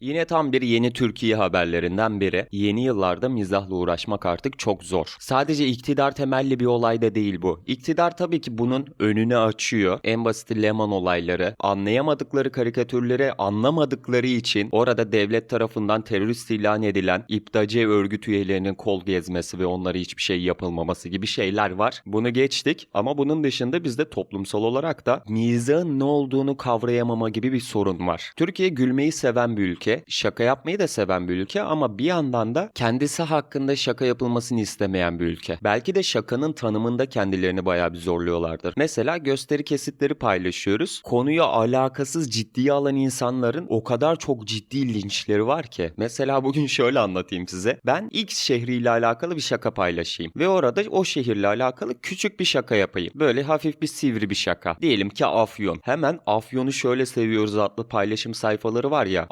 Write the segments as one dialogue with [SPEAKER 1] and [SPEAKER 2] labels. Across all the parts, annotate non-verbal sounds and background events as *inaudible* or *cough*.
[SPEAKER 1] Yine tam bir yeni Türkiye haberlerinden biri. Yeni yıllarda mizahla uğraşmak artık çok zor. Sadece iktidar temelli bir olay da değil bu. İktidar tabii ki bunun önünü açıyor. En basit Leman olayları, anlayamadıkları karikatürleri anlamadıkları için orada devlet tarafından terörist ilan edilen iptacı örgüt üyelerinin kol gezmesi ve onlara hiçbir şey yapılmaması gibi şeyler var. Bunu geçtik ama bunun dışında bizde toplumsal olarak da mizahın ne olduğunu kavrayamama gibi bir sorun var. Türkiye gülmeyi seven bir ülke, şaka yapmayı da seven bir ülke ama bir yandan da kendisi hakkında şaka yapılmasını istemeyen bir ülke. Belki de şakanın tanımında kendilerini bayağı bir zorluyorlardır. Mesela gösteri kesitleri paylaşıyoruz. Konuya alakasız ciddiye alan insanların o kadar çok ciddi linçleri var ki. Mesela bugün *laughs* şöyle anlatayım size. Ben X şehriyle alakalı bir şaka paylaşayım ve orada o şehirle alakalı küçük bir şaka yapayım. Böyle hafif bir sivri bir şaka. Diyelim ki Afyon. Hemen Afyon'u şöyle seviyoruz adlı paylaşım sayfaları var ya.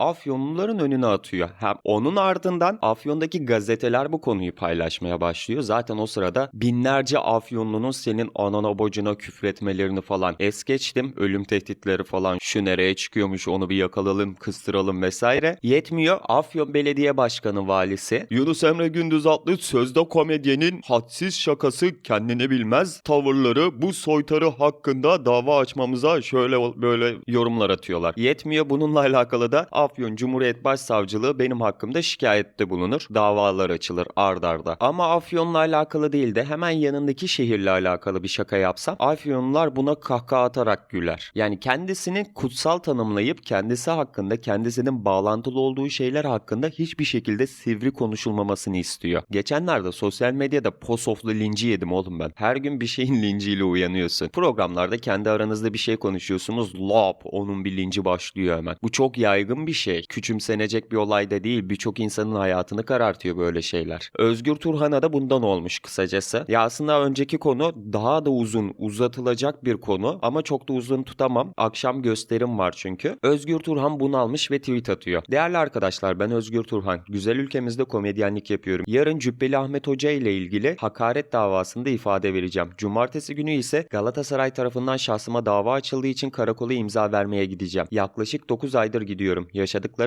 [SPEAKER 1] Afyonluların önüne atıyor. Hem onun ardından Afyon'daki gazeteler bu konuyu paylaşmaya başlıyor. Zaten o sırada binlerce Afyonlunun senin anana bacına küfretmelerini falan es geçtim. Ölüm tehditleri falan şu nereye çıkıyormuş onu bir yakalayalım kıstıralım vesaire. Yetmiyor Afyon Belediye Başkanı valisi Yunus Emre Gündüz adlı sözde komedyenin hadsiz şakası kendini bilmez tavırları bu soytarı hakkında dava açmamıza şöyle böyle yorumlar atıyorlar. Yetmiyor bununla alakalı da Afyon Cumhuriyet Başsavcılığı benim hakkımda şikayette bulunur. Davalar açılır ard arda. Ama Afyon'la alakalı değil de hemen yanındaki şehirle alakalı bir şaka yapsam Afyonlular buna kahkaha atarak güler. Yani kendisini kutsal tanımlayıp kendisi hakkında kendisinin bağlantılı olduğu şeyler hakkında hiçbir şekilde sivri konuşulmamasını istiyor. Geçenlerde sosyal medyada posoflu linci yedim oğlum ben. Her gün bir şeyin linciyle uyanıyorsun. Programlarda kendi aranızda bir şey konuşuyorsunuz. Lop onun bir linci başlıyor hemen. Bu çok yaygın bir şey. Küçümsenecek bir olay da değil. Birçok insanın hayatını karartıyor böyle şeyler. Özgür Turhan'a da bundan olmuş kısacası. Ya aslında önceki konu daha da uzun uzatılacak bir konu ama çok da uzun tutamam. Akşam gösterim var çünkü. Özgür Turhan bunu almış ve tweet atıyor. Değerli arkadaşlar ben Özgür Turhan. Güzel ülkemizde komedyenlik yapıyorum. Yarın Cübbeli Ahmet Hoca ile ilgili hakaret davasında ifade vereceğim. Cumartesi günü ise Galatasaray tarafından şahsıma dava açıldığı için karakola imza vermeye gideceğim. Yaklaşık 9 aydır gidiyorum.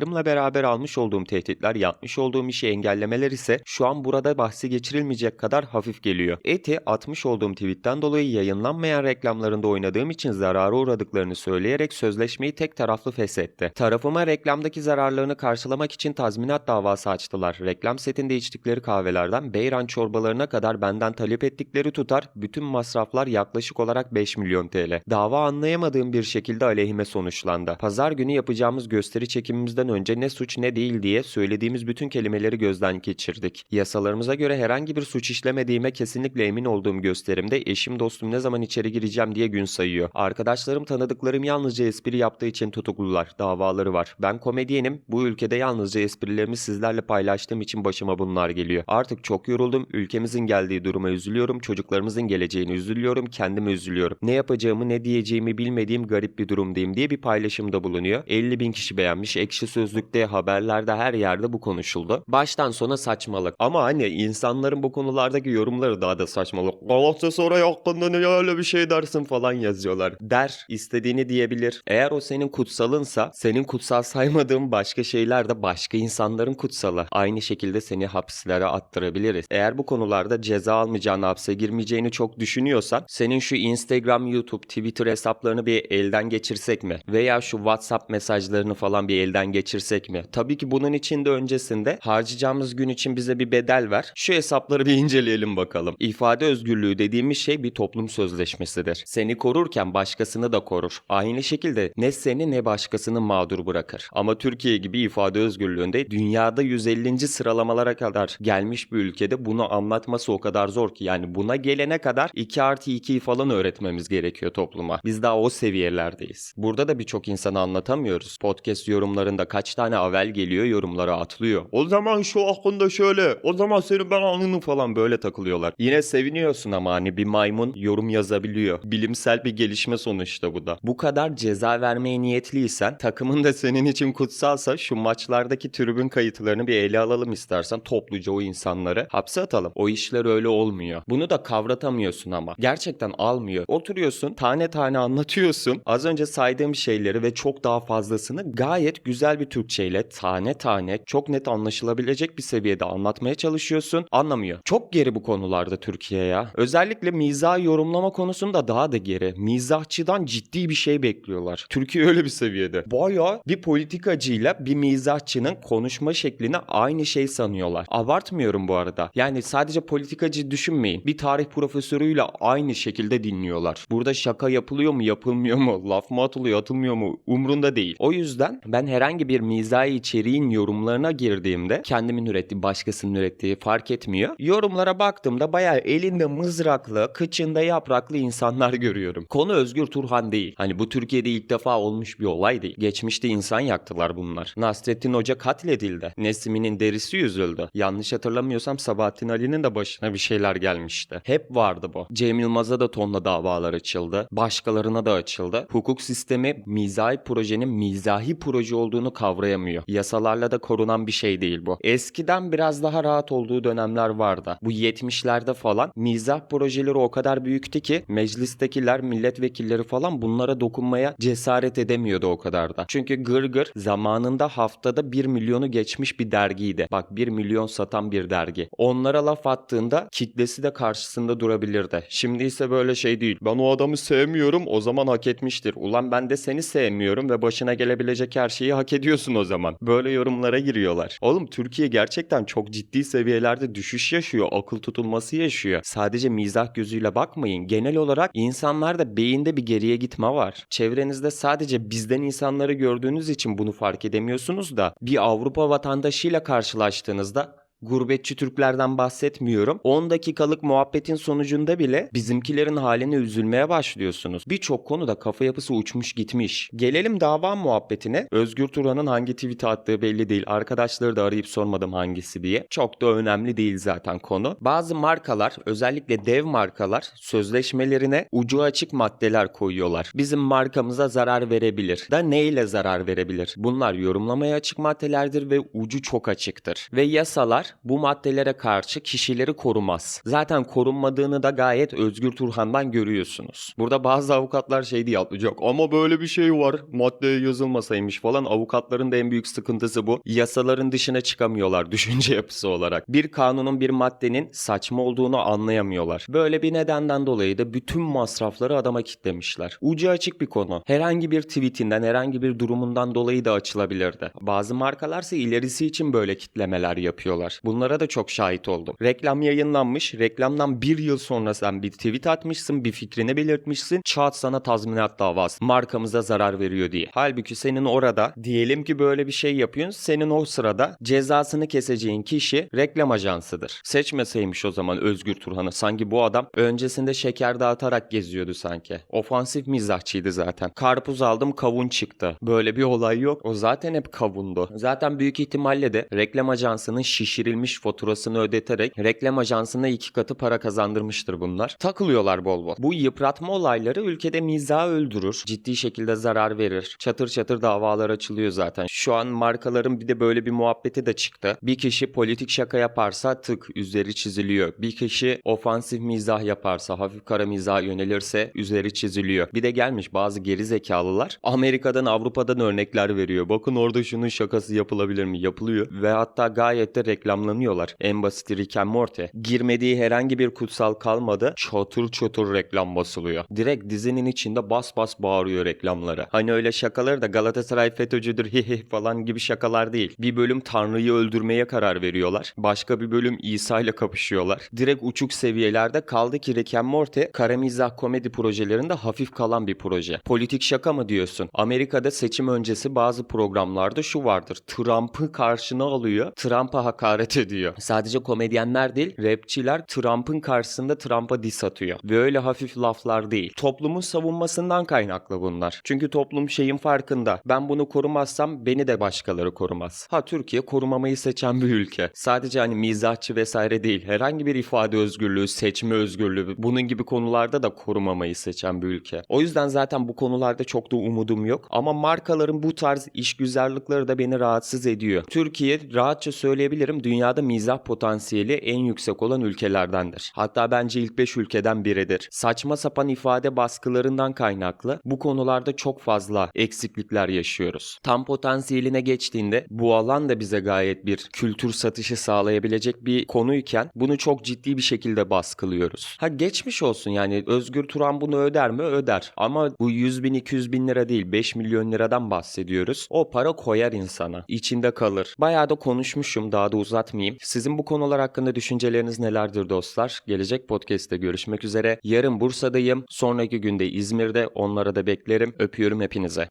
[SPEAKER 1] Yaşadıklarımla beraber almış olduğum tehditler, yapmış olduğum işi engellemeler ise şu an burada bahsi geçirilmeyecek kadar hafif geliyor. Eti atmış olduğum tweetten dolayı yayınlanmayan reklamlarında oynadığım için zarara uğradıklarını söyleyerek sözleşmeyi tek taraflı feshetti. Tarafıma reklamdaki zararlarını karşılamak için tazminat davası açtılar. Reklam setinde içtikleri kahvelerden beyran çorbalarına kadar benden talep ettikleri tutar bütün masraflar yaklaşık olarak 5 milyon TL. Dava anlayamadığım bir şekilde aleyhime sonuçlandı. Pazar günü yapacağımız gösteri çekimimizden önce ne suç ne değil diye söylediğimiz bütün kelimeleri gözden geçirdik. Yasalarımıza göre herhangi bir suç işlemediğime kesinlikle emin olduğum gösterimde eşim dostum ne zaman içeri gireceğim diye gün sayıyor. Arkadaşlarım tanıdıklarım yalnızca espri yaptığı için tutuklular. Davaları var. Ben komedyenim. Bu ülkede yalnızca esprilerimi sizlerle paylaştığım için başıma bunlar geliyor. Artık çok yoruldum. Ülkemizin geldiği duruma üzülüyorum. Çocuklarımızın geleceğini üzülüyorum. Kendime üzülüyorum. Ne yapacağımı ne diyeceğimi bilmediğim garip bir durumdayım diye bir paylaşımda bulunuyor. 50 bin kişi beğenmiş. Ekşi Sözlük'te, haberlerde her yerde bu konuşuldu. Baştan sona saçmalık. Ama hani insanların bu konulardaki yorumları daha da saçmalık. Galatasaray hakkında ne öyle bir şey dersin falan yazıyorlar. Der, istediğini diyebilir. Eğer o senin kutsalınsa, senin kutsal saymadığın başka şeyler de başka insanların kutsalı. Aynı şekilde seni hapislere attırabiliriz. Eğer bu konularda ceza almayacağını, hapse girmeyeceğini çok düşünüyorsan, senin şu Instagram, YouTube, Twitter hesaplarını bir elden geçirsek mi? Veya şu WhatsApp mesajlarını falan bir elden geçirsek mi? Tabii ki bunun için de öncesinde harcayacağımız gün için bize bir bedel ver. Şu hesapları bir inceleyelim bakalım. İfade özgürlüğü dediğimiz şey bir toplum sözleşmesidir. Seni korurken başkasını da korur. Aynı şekilde ne seni ne başkasını mağdur bırakır. Ama Türkiye gibi ifade özgürlüğünde dünyada 150. sıralamalara kadar gelmiş bir ülkede bunu anlatması o kadar zor ki. Yani buna gelene kadar 2 artı 2'yi falan öğretmemiz gerekiyor topluma. Biz daha o seviyelerdeyiz. Burada da birçok insana anlatamıyoruz. Podcast yorumlarında kaç tane avel geliyor yorumlara atlıyor. O zaman şu hakkında şöyle, o zaman senin ben alnını falan böyle takılıyorlar. Yine seviniyorsun ama hani bir maymun yorum yazabiliyor. Bilimsel bir gelişme sonuçta bu da. Bu kadar ceza vermeye niyetliysen, takımın da senin için kutsalsa şu maçlardaki tribün kayıtlarını bir ele alalım istersen topluca o insanları hapse atalım. O işler öyle olmuyor. Bunu da kavratamıyorsun ama. Gerçekten almıyor. Oturuyorsun, tane tane anlatıyorsun. Az önce saydığım şeyleri ve çok daha fazlasını gayet güzel bir Türkçeyle tane tane çok net anlaşılabilecek bir seviyede anlatmaya çalışıyorsun. Anlamıyor. Çok geri bu konularda Türkiye ya. Özellikle mizah yorumlama konusunda daha da geri. Mizahçıdan ciddi bir şey bekliyorlar. Türkiye öyle bir seviyede. Bayağı bir politikacıyla bir mizahçının konuşma şeklini aynı şey sanıyorlar. Abartmıyorum bu arada. Yani sadece politikacı düşünmeyin. Bir tarih profesörüyle aynı şekilde dinliyorlar. Burada şaka yapılıyor mu yapılmıyor mu? Laf mı atılıyor atılmıyor mu? Umrunda değil. O yüzden ben herhangi bir mizahi içeriğin yorumlarına girdiğimde kendimin ürettiği başkasının ürettiği fark etmiyor. Yorumlara baktığımda bayağı elinde mızraklı, kıçında yapraklı insanlar *laughs* görüyorum. Konu Özgür Turhan değil. Hani bu Türkiye'de ilk defa olmuş bir olay değil. Geçmişte insan yaktılar bunlar. Nasrettin Hoca katledildi. Nesimi'nin derisi yüzüldü. Yanlış hatırlamıyorsam Sabahattin Ali'nin de başına bir şeyler gelmişti. Hep vardı bu. Cem Yılmaz'a da tonla davalar açıldı. Başkalarına da açıldı. Hukuk sistemi mizahi projenin mizahi proje olduğunu kavrayamıyor. Yasalarla da korunan bir şey değil bu. Eskiden biraz daha rahat olduğu dönemler vardı. Bu 70'lerde falan mizah projeleri o kadar büyüktü ki meclistekiler, milletvekilleri falan bunlara dokunmaya cesaret edemiyordu o kadar da. Çünkü Gırgır zamanında haftada 1 milyonu geçmiş bir dergiydi. Bak 1 milyon satan bir dergi. Onlara laf attığında kitlesi de karşısında durabilirdi. Şimdi ise böyle şey değil. Ben o adamı sevmiyorum o zaman hak etmiştir. Ulan ben de seni sevmiyorum ve başına gelebilecek her şeyi hak ediyorsun o zaman. Böyle yorumlara giriyorlar. Oğlum Türkiye gerçekten çok ciddi seviyelerde düşüş yaşıyor. Akıl tutulması yaşıyor. Sadece mizah gözüyle bakmayın. Genel olarak insanlarda beyinde bir geriye gitme var. Çevrenizde sadece bizden insanları gördüğünüz için bunu fark edemiyorsunuz da bir Avrupa vatandaşıyla karşılaştığınızda Gurbetçi Türklerden bahsetmiyorum. 10 dakikalık muhabbetin sonucunda bile bizimkilerin haline üzülmeye başlıyorsunuz. Birçok konuda kafa yapısı uçmuş gitmiş. Gelelim dava muhabbetine. Özgür Turan'ın hangi tweet attığı belli değil. Arkadaşları da arayıp sormadım hangisi diye. Çok da önemli değil zaten konu. Bazı markalar özellikle dev markalar sözleşmelerine ucu açık maddeler koyuyorlar. Bizim markamıza zarar verebilir. Da neyle zarar verebilir? Bunlar yorumlamaya açık maddelerdir ve ucu çok açıktır. Ve yasalar bu maddelere karşı kişileri korumaz. Zaten korunmadığını da gayet Özgür Turhan'dan görüyorsunuz. Burada bazı avukatlar şey diye atlayacak ama böyle bir şey var maddeye yazılmasaymış falan avukatların da en büyük sıkıntısı bu. Yasaların dışına çıkamıyorlar *laughs* düşünce yapısı olarak. Bir kanunun bir maddenin saçma olduğunu anlayamıyorlar. Böyle bir nedenden dolayı da bütün masrafları adama kitlemişler. Ucu açık bir konu. Herhangi bir tweetinden herhangi bir durumundan dolayı da açılabilirdi. Bazı markalarsa ilerisi için böyle kitlemeler yapıyorlar. Bunlara da çok şahit oldum. Reklam yayınlanmış. Reklamdan bir yıl sonra sen bir tweet atmışsın. Bir fikrini belirtmişsin. Çat sana tazminat davası. Markamıza zarar veriyor diye. Halbuki senin orada diyelim ki böyle bir şey yapıyorsun. Senin o sırada cezasını keseceğin kişi reklam ajansıdır. Seçmeseymiş o zaman Özgür Turhan'ı. Sanki bu adam öncesinde şeker dağıtarak geziyordu sanki. Ofansif mizahçıydı zaten. Karpuz aldım kavun çıktı. Böyle bir olay yok. O zaten hep kavundu. Zaten büyük ihtimalle de reklam ajansının şişirilmiş faturasını ödeterek reklam ajansına iki katı para kazandırmıştır bunlar. Takılıyorlar bol bol. Bu yıpratma olayları ülkede mizahı öldürür. Ciddi şekilde zarar verir. Çatır çatır davalar açılıyor zaten. Şu an markaların bir de böyle bir muhabbeti de çıktı. Bir kişi politik şaka yaparsa tık üzeri çiziliyor. Bir kişi ofansif mizah yaparsa, hafif kara mizah yönelirse üzeri çiziliyor. Bir de gelmiş bazı geri zekalılar Amerika'dan Avrupa'dan örnekler veriyor. Bakın orada şunun şakası yapılabilir mi? Yapılıyor. Ve hatta gayet de reklamlanıyorlar. En basit Rick and Morty. Girmediği herhangi bir kutsal kalmadı. Çatır çatır reklam basılıyor. Direkt dizinin içinde bas bas bağırıyor reklamları. Hani öyle şakaları da Galatasaray FETÖ'cüdür hihi falan gibi şakalar değil. Bir bölüm Tanrı'yı öldürmeye karar veriyorlar. Başka bir bölüm İsa ile kapışıyorlar. Direkt uçuk seviyelerde kaldı ki Rick and Morty kara mizah komedi projelerinde hafif kalan bir proje. Politik şaka mı diyorsun? Amerika'da seçim öncesi bazı programlarda şu vardır. Trump'ı karşına alıyor. Trump'a hakaret ediyor. Sadece komedyenler değil, rapçiler Trump'ın karşısında Trump'a diss atıyor. Ve öyle hafif laflar değil. Toplumun savunmasından kaynaklı bunlar. Çünkü toplum şeyin farkında. Ben bunu korumazsam beni de başkaları korumaz. Ha Türkiye korumamayı seçen bir ülke. Sadece hani mizahçı vesaire değil. Herhangi bir ifade özgürlüğü, seçme özgürlüğü bunun gibi konularda da korumamayı seçen bir ülke. O yüzden zaten bu konularda çok da umudum yok. Ama markaların bu tarz işgüzarlıkları da beni rahatsız ediyor. Türkiye rahatça söyleyebilirim dünyada mizah potansiyeli en yüksek olan ülkelerdendir. Hatta bence ilk 5 ülkeden biridir. Saçma sapan ifade baskılarından kaynaklı bu konularda çok fazla eksiklikler yaşıyoruz. Tam potansiyeline geçtiğinde bu alan da bize gayet bir kültür satışı sağlayabilecek bir konuyken bunu çok ciddi bir şekilde baskılıyoruz. Ha geçmiş olsun yani Özgür Turan bunu öder mi? Öder. Ama bu 100 bin 200 bin lira değil 5 milyon liradan bahsediyoruz. O para koyar insana. içinde kalır. Bayağı da konuşmuşum daha da uzatmayayım. Sizin bu konular hakkında düşünceleriniz nelerdir dostlar? Gelecek podcast'te görüşmek üzere. Yarın Bursa'dayım. Sonraki günde İzmir'de. Onlara da beklerim. Öpüyorum hepinize.